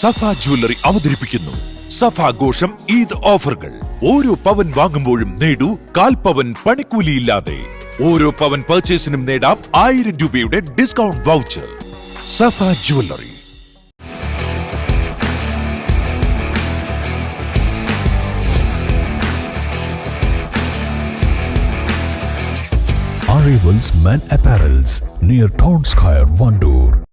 സഫ jewellery അവതരിപ്പിക്കുന്നു. സഫ ആഘോഷം ഈദ് ഓഫറുകൾ. ഓരോ പവൻ വാങ്ങുമ്പോഴും നേടൂ കാൽ പവൻ പണിക്കൂലിയില്ലാതെ. ഓരോ പവൻ പർച്ചേസിനും നേടാം ആയിരം രൂപയുടെ discount voucher Safa jewellery. Arrivals Men Apparels near Town Square, Vandoor.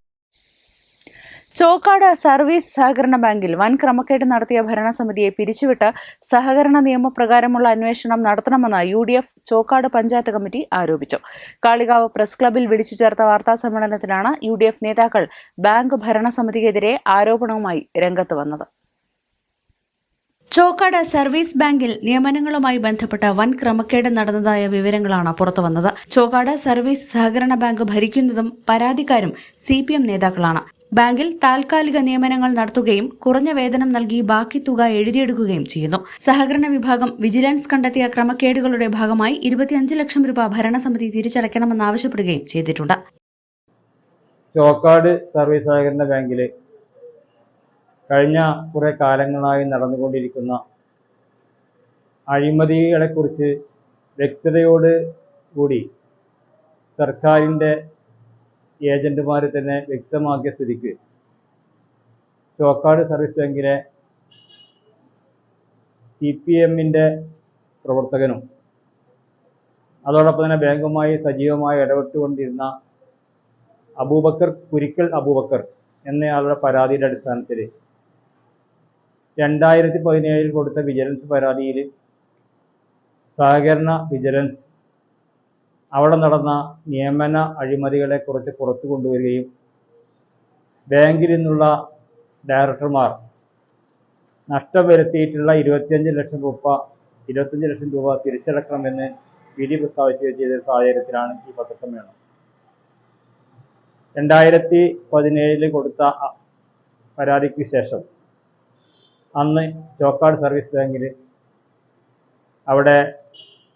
Chokkad service സഹകരണ ബാങ്കിൽ വൻ ക്രമക്കേട് നടത്തിയ ഭരണസമിതിയെ പിരിച്ചുവിട്ട് സഹകരണ നിയമപ്രകാരമുള്ള അന്വേഷണം നടത്തണമെന്ന് U D F Chokkad panchayat committee ആരോപിച്ചു. കാളികാവ് പ്രസ് ക്ലബിൽ വിളിച്ചു ചേർത്ത വാർത്താ സമ്മേളനത്തിലാണ് യു ഡി എഫ് നേതാക്കൾ ബാങ്ക് ഭരണസമിതിക്കെതിരെ ആരോപണവുമായി രംഗത്ത് വന്നത്. ചോക്കാട് സർവീസ് ബാങ്കിൽ നിയമനങ്ങളുമായി ബന്ധപ്പെട്ട വൻ ക്രമക്കേട് നടന്നതായ വിവരങ്ങളാണ് പുറത്തുവന്നത് ചോക്കാട് സർവീസ് സഹകരണ ബാങ്ക് ഭരിക്കുന്നതും പരാതിക്കാരും സി പി എം നേതാക്കളാണ്. ബാങ്കിൽ താൽക്കാലിക നിയമനങ്ങൾ നടത്തുകയും കുറഞ്ഞ വേതനം നൽകി ബാക്കി തുക എഴുതിയെടുക്കുകയും ചെയ്യുന്നു. സഹകരണ വിഭാഗം വിജിലൻസ് കണ്ടെത്തിയ ക്രമക്കേടുകളുടെ ഭാഗമായി ഇരുപത്തിയഞ്ച് ലക്ഷം രൂപ ഭരണസമിതി തിരിച്ചടയ്ക്കണമെന്നാവശ്യപ്പെടുകയും ചെയ്തിട്ടുണ്ട്. ചോക്കാട് സർവീസ് സഹകരണ ബാങ്കിൽ കഴിഞ്ഞ കുറെ കാലങ്ങളായി നടന്നുകൊണ്ടിരിക്കുന്ന അഴിമതികളെക്കുറിച്ച് വ്യക്തതയോട് കൂടി സർക്കാരിന്റെ ഏജന്റുമാർ തന്നെ വ്യക്തമാക്കിയ സ്ഥിതിക്ക്. ചോക്കാട് സർവീസ് ബാങ്കിലെ സി പി എമ്മിന്റെ പ്രവർത്തകനും അതോടൊപ്പം തന്നെ ബാങ്കുമായി സജീവമായി ഇടപെട്ടുകൊണ്ടിരുന്ന അബൂബക്കർ കുരിക്കൽ അബൂബക്കർ എന്നയാളുടെ പരാതിയുടെ അടിസ്ഥാനത്തിൽ രണ്ടായിരത്തി പതിനേഴിൽ കൊടുത്ത വിജിലൻസ് പരാതിയിൽ സഹകരണ വിജിലൻസ് അവിടെ നടന്ന നിയമന അഴിമതികളെക്കുറിച്ച് പുറത്തു കൊണ്ടുവരികയും ബാങ്കിൽ നിന്നുള്ള ഡയറക്ടർമാർ നഷ്ടം വരുത്തിയിട്ടുള്ള ഇരുപത്തിയഞ്ച് ലക്ഷം രൂപ ഇരുപത്തഞ്ച് ലക്ഷം രൂപ തിരിച്ചടക്കണമെന്ന് വിധി പ്രസ്താവിക്കുകയും ചെയ്ത സാഹചര്യത്തിലാണ് ഈ പത്രസമ്മേളനം. രണ്ടായിരത്തി പതിനേഴിൽ കൊടുത്ത പരാതിക്ക് ശേഷം അന്ന് ചോക്കാട് സർവീസ് ബാങ്കിൽ അവിടെ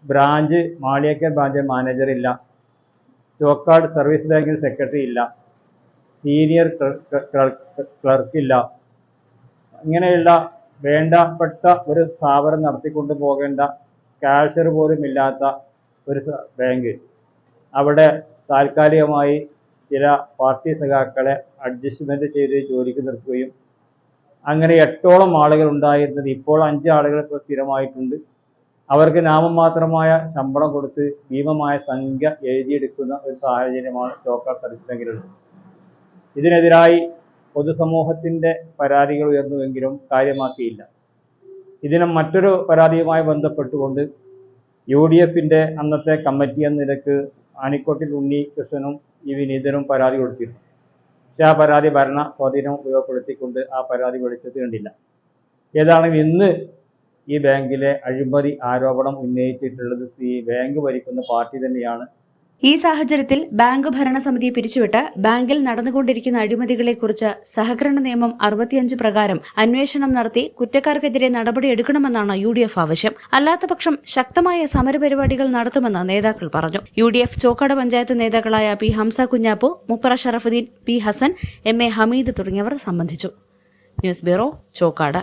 ബ്രാഞ്ച് മാളിയക്കൽ ബ്രാഞ്ച് മാനേജർ ഇല്ല. ചോക്കാട് സർവീസ് ബാങ്കിൽ സെക്രട്ടറി ഇല്ല. സീനിയർ ക്ലർക്ക് ഇല്ല. ഇങ്ങനെയുള്ള വേണ്ടപ്പെട്ട ഒരു സ്ഥാപനം നടത്തിക്കൊണ്ടു പോകേണ്ട കാഷ്യർ പോലും ഇല്ലാത്ത ഒരു ബാങ്ക് അവിടെ താൽക്കാലികമായി ചില പാർട്ടി സഖാക്കളെ അഡ്ജസ്റ്റ്മെന്റ് ചെയ്ത് ജോലിക്ക് നിർത്തുകയും അങ്ങനെ എട്ടോളം ആളുകൾ ഉണ്ടായിരുന്നത് ഇപ്പോൾ അഞ്ച് ആളുകൾ ഇപ്പോൾ സ്ഥിരമായിട്ടുണ്ട്. അവർക്ക് നാമമാത്രമായ ശമ്പളം കൊടുത്ത് ഭീമമായ സംഖ്യ എഴുതിയെടുക്കുന്ന ഒരു സാഹചര്യമാണ് ചോക്കാർ സർവീസ് ബാങ്കിലുള്ളത് ഇതിനെതിരായി പൊതുസമൂഹത്തിന്റെ പരാതികൾ ഉയർന്നുവെങ്കിലും കാര്യമാക്കിയില്ല. ഇതിനെ മറ്റൊരു പരാതിയുമായി ബന്ധപ്പെട്ടുകൊണ്ട് യു ഡി എഫിന്റെ അന്നത്തെ കമ്മിറ്റി എന്ന നിലയ്ക്ക് ആനിക്കോട്ടിൽ ഉണ്ണി കൃഷ്ണനും ഈ വിനീതനും പരാതി കൊടുത്തിരുന്നു. പക്ഷെ ആ പരാതി ഭരണ സ്വാധീനം ഉപയോഗപ്പെടുത്തിക്കൊണ്ട് ആ പരാതി വെളിച്ചത്ത് കണ്ടില്ല. ഏതാണെങ്കിൽ ഇന്ന് ഈ ബാങ്കിലെ അഴിമതി ആരോപണം ഉന്നയിച്ചിട്ടുള്ളത് ഈ ബാങ്ക് ഭരിക്കുന്ന പാർട്ടി തന്നെയാണ്. ഈ സാഹചര്യത്തിൽ ബാങ്ക് ഭരണസമിതിയെ പിരിച്ചുവിട്ട് ബാങ്കിൽ നടന്നുകൊണ്ടിരിക്കുന്ന അഴിമതികളെക്കുറിച്ച് സഹകരണ നിയമം അറുപത്തിയഞ്ച് പ്രകാരം അന്വേഷണം നടത്തി കുറ്റക്കാർക്കെതിരെ നടപടിയെടുക്കണമെന്നാണ് യു ഡി എഫ് ആവശ്യം. അല്ലാത്തപക്ഷം ശക്തമായ സമരപരിപാടികൾ നടത്തുമെന്ന് നേതാക്കൾ പറഞ്ഞു. U D F Chokkad panchayat നേതാക്കളായ P Hamsa Kunhappu Muppara Sharafuddin P Hasan M A Hameed തുടങ്ങിയവർ സംബന്ധിച്ചു. News bureau Chokkad.